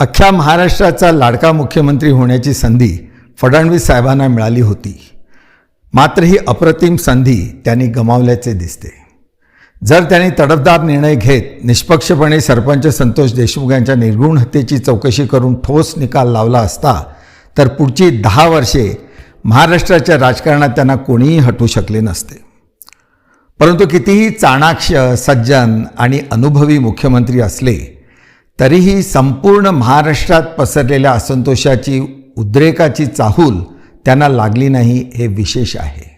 अख्ख्या महाराष्ट्राचा लाडका मुख्यमंत्री होण्याची संधी फडणवीस साहेबांना मिळाली होती. मात्र ही अप्रतिम संधी त्यांनी गमावल्याचे दिसते. जर त्यांनी तडफदार निर्णय घेत निष्पक्षपणे सरपंच संतोष देशमुख यांच्या निर्गुण हत्येची चौकशी करून ठोस निकाल लावला असता तर पुढची दहा वर्षे महाराष्ट्राच्या राजकारणात त्यांना कोणीही हटवू शकले नसते. परंतु कितीही चाणाक्ष सज्जन आणि अनुभवी मुख्यमंत्री असले तरीही संपूर्ण महाराष्ट्रात पसरलेल्या असंतोषाची उद्रेकाची चाहूल त्यांना लागली नाही हे विशेष आहे.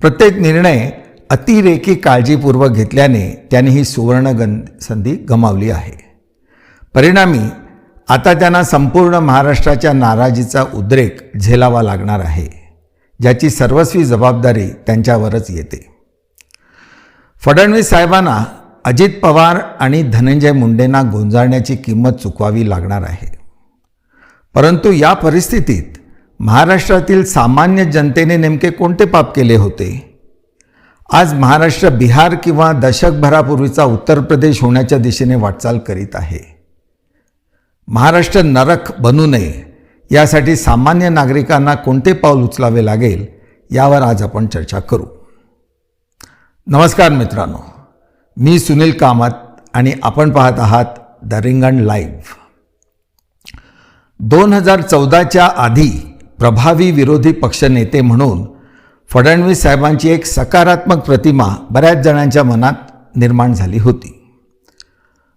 प्रत्येक निर्णय अतिरेकी काळजीपूर्वक घेतल्याने त्यांनी ही सुवर्णगन संधी गमावली आहे. परिणामी आता त्यांना संपूर्ण महाराष्ट्राच्या नाराजीचा उद्रेक झेलावा लागणार आहे ज्याची सर्वस्वी जबाबदारी त्यांच्यावरच येते. फडणवीस साहेबांना अजित पवार आणि धनंजय मुंडेंना गोंजाळण्याची किंमत चुकवावी लागणार आहे. परंतु या परिस्थितीत महाराष्ट्रातील सामान्य जनतेने नेमके कोणते पाप केले होते? आज महाराष्ट्र बिहार किंवा दशकभरापूर्वीचा उत्तर प्रदेश होण्याच्या दिशेने वाटचाल करीत आहे. महाराष्ट्र नरक बनू नये यासाठी सामान्य नागरिकांना कोणते पाऊल उचलावे लागेल यावर आज आपण चर्चा करू. नमस्कार मित्रांनो. मी सुनील कामत आणि आपण पाहत आहात द रिंगण लाईव्ह दोन हजार चौदाच्या आधी प्रभावी विरोधी पक्षनेते म्हणून फडणवीस साहेबांची एक सकारात्मक प्रतिमा बऱ्याच जणांच्या मनात निर्माण झाली होती.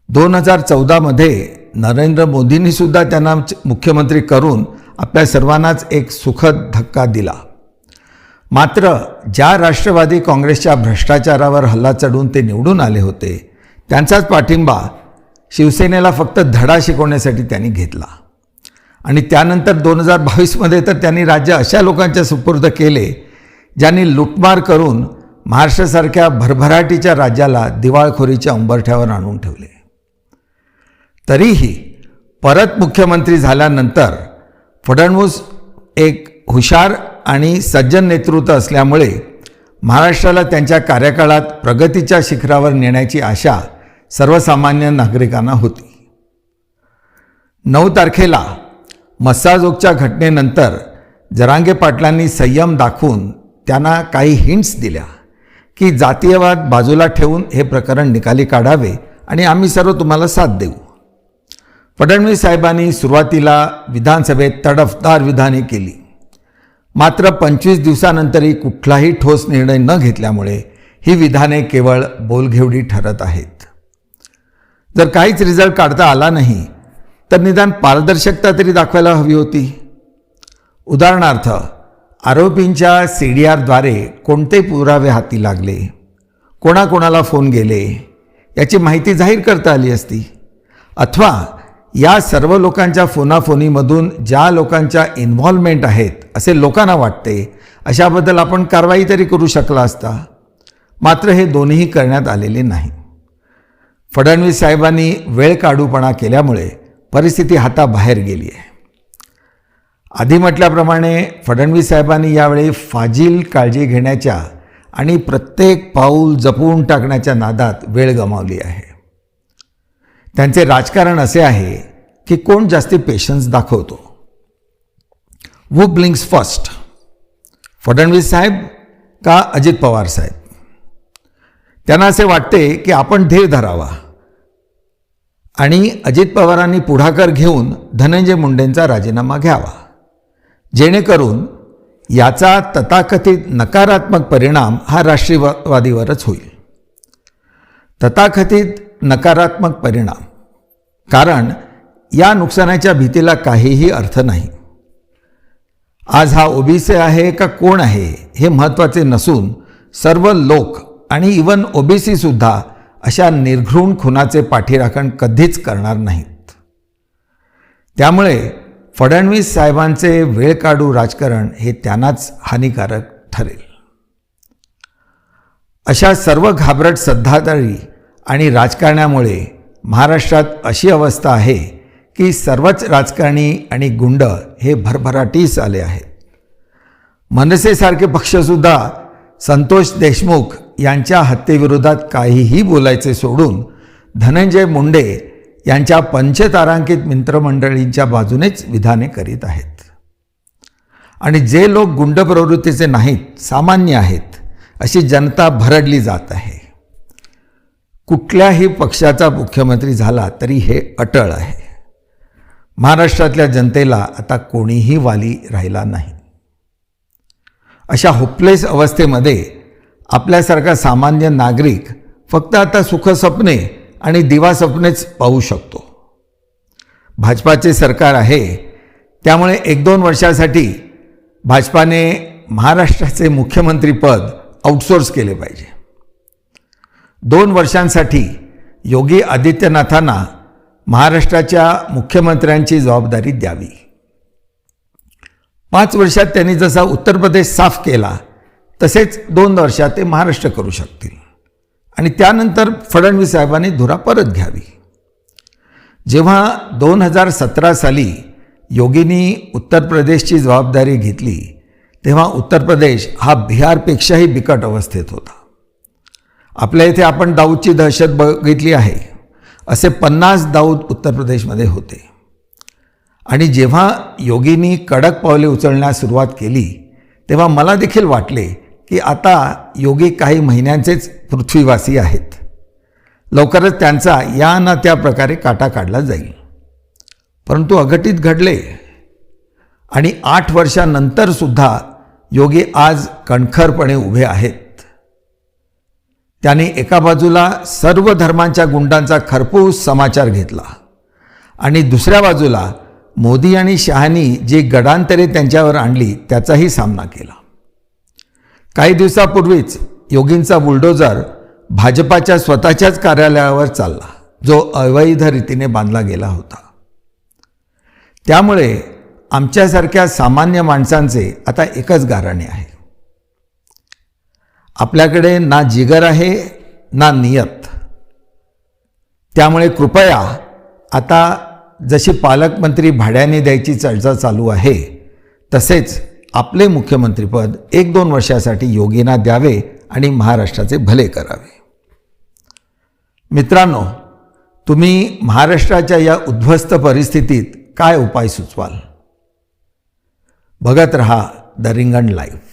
दोन हजार चौदामध्ये नरेंद्र मोदींनीसुद्धा त्यांना मुख्यमंत्री करून आपल्या सर्वांनाच एक सुखद धक्का दिला. मात्र ज्या राष्ट्रवादी काँग्रेसच्या भ्रष्टाचारावर हल्ला चढून ते निवडून आले होते त्यांचाच पाठिंबा शिवसेनेला फक्त धडा शिकवण्यासाठी त्यांनी घेतला. आणि त्यानंतर दोन हजार बावीसमध्ये तर त्यांनी राज्य अशा लोकांच्या सुपूर्द केले ज्यांनी लुटमार करून महाराष्ट्रासारख्या भरभराटीच्या राज्याला दिवाळखोरीच्या उंबरठ्यावर आणून ठेवले. तरीही परत मुख्यमंत्री झाल्यानंतर फडणवीस एक हुशार आणि सज्जन नेतृत्व असल्यामुळे महाराष्ट्राला त्यांच्या कार्यकाळात प्रगतीच्या शिखरावर नेण्याची आशा सर्वसामान्य नागरिकांना होती. नऊ तारखेला मस्साजोगच्या घटनेनंतर जरांगे पाटलांनी संयम दाखवून त्यांना काही हिंट्स दिल्या की जातीयवाद बाजूला ठेवून हे प्रकरण निकाली काढावे आणि आम्ही सर्व तुम्हाला साथ देऊ. फडणवीस साहेबांनी सुरुवातीला विधानसभेत तडफदार विधाने केली. मात्र पंचवीस दिवसानंतरही कुठलाही ठोस निर्णय न घेतल्यामुळे ही विधाने केवळ बोलघेवडी ठरत आहेत. जर काहीच रिझल्ट काढता आला नाही तर निदान पारदर्शकता तरी दाखवायला हवी होती. उदाहरणार्थ आरोपींच्या सी डी आरद्वारे कोणते पुरावे हाती लागले कोणाकोणाला फोन गेले याची माहिती जाहीर करता आली असती अथवा या सर्व लोकांच्या फोनाफोनीमधून ज्या लोकांच्या इन्व्हॉल्वमेंट आहेत असे लोकांना वाटते अशाबद्दल आपण कारवाई तरी करू शकला असता. मात्र हे दोन्ही करण्यात आलेले नाही. फडणवीस साहेबांनी वेळ काढूपणा केल्यामुळे परिस्थिती हाताबाहेर गेली आहे. आधी म्हटल्याप्रमाणे फडणवीस साहेबांनी यावेळी फाजील काळजी घेण्याच्या आणि प्रत्येक पाऊल जपून टाकण्याच्या नादात वेळ गमावली आहे. त्यांचे राजकारण असे आहे की कोण जास्ती पेशन्स दाखवतो. वू ब्लिंक्स फर्स्ट फडणवीस साहेब का अजित पवार साहेब? त्यांना असे वाटते की आपण धीर धरावा. आणि अजित पवारांनी पुढाकार घेऊन धनंजय मुंडेंचा राजीनामा घ्यावा. जेणेकरून याचा तथाकथित नकारात्मक परिणाम हा राष्ट्रीयवादीवरच होईल. तथाकथित नकारात्मक परिणाम. कारण या नुकसानाच्या भीतीला काहीही अर्थ नाही. आज हा ओबीसी आहे का कोण आहे हे महत्त्वाचे नसून सर्व लोक आणि इवन ओबीसीसुद्धा अशा निर्घृण खुनाचे पाठीराखण कधीच करणार नाहीत. त्यामुळे फडणवीस साहेबांचे वेळ काढू राजकारण हे त्यांनाच हानिकारक ठरेल. अशा सर्व घाबरट सध्यातरी आणि राजकारणामुळे महाराष्ट्रात अशी अवस्था आहे की सर्वच राजकारणी आणि गुंड हे भरभराटीस आले आहेत. मनसेसारखे पक्षसुद्धा संतोष देशमुख यांच्या हत्येविरोधात काहीही बोलायचे सोडून धनंजय मुंडे यांच्या पंचतारांकित मित्रमंडळींच्या बाजूनेच विधाने करीत आहेत. आणि जे लोक गुंड प्रवृत्तीचे नाहीत सामान्य आहेत अशी जनता भरडली जात आहे. कुठल्याही पक्षाचा मुख्यमंत्री झाला तरी हे अटळ आहे. महाराष्ट्रातल्या जनतेला आता कोणीही वाली राहिला नाही. अशा होपलेस अवस्थेमध्ये आपल्यासारखा सामान्य नागरिक फक्त आता सुखस्वप्ने आणि दिवास्वप्नेच पाहू शकतो. भाजपाचे सरकार आहे त्यामुळे एक दोन वर्षासाठी भाजपाने महाराष्ट्राचे मुख्यमंत्रीपद आउटसोर्स केले पाहिजे. दोन वर्षांसाठी योगी आदित्यनाथांना महाराष्ट्राच्या मुख्यमंत्र्यांची जबाबदारी द्यावी. पाच वर्षात त्यांनी जसा उत्तर प्रदेश साफ केला तसेच दोन वर्षात ते महाराष्ट्र करू शकतील. आणि त्यानंतर फडणवीस साहेबांनी धुरा परत घ्यावी. जेव्हा दोन हजार सतरा साली योगींनी उत्तर प्रदेशची जबाबदारी घेतली तेव्हा उत्तर प्रदेश हा बिहारपेक्षाही बिकट अवस्थेत होता. आपल्या इथे आपण दाऊदची दहशत बघितली आहे. असे पन्नास दाऊद उत्तर प्रदेशमध्ये होते. आणि जेव्हा योगींनी कडक पावले उचलण्यास सुरुवात केली तेव्हा मला देखील वाटले की आता योगी काही महिन्यांचेच पृथ्वीवासी आहेत. लवकरच त्यांचा या ना त्या प्रकारे काटा काढला जाईल. परंतु अघटित घडले. आणि आठ वर्षानंतरसुद्धा योगी आज कणखरपणे उभे आहेत. त्याने एका बाजूला सर्व धर्मांच्या गुंडांचा खरपूस समाचार घेतला आणि दुसऱ्या बाजूला मोदी आणि शहानी जी गडांतरे त्यांच्यावर आणली त्याचाही सामना केला. काही दिवसापूर्वीच योगींचा बुलडोजर भाजपाच्या स्वतःच्याच कार्यालयावर चालला जो अवैध रीतीने बांधला गेला होता. त्यामुळे आमच्यासारख्या सामान्य माणसांचे आता एकच गाराणे आहे. आपल्याकडे ना जिगर आहे ना नियत. त्यामुळे कृपया आता जशी पालकमंत्री भाड्याने द्यायची चर्चा चालू आहे तसेच आपले मुख्यमंत्रीपद एक दोन वर्षासाठी योगींना द्यावे आणि महाराष्ट्राचे भले करावे. मित्रांनो तुम्ही महाराष्ट्राच्या या उद्ध्वस्त परिस्थितीत काय उपाय सुचवाल? बघत रहा द रिंगण लाईफ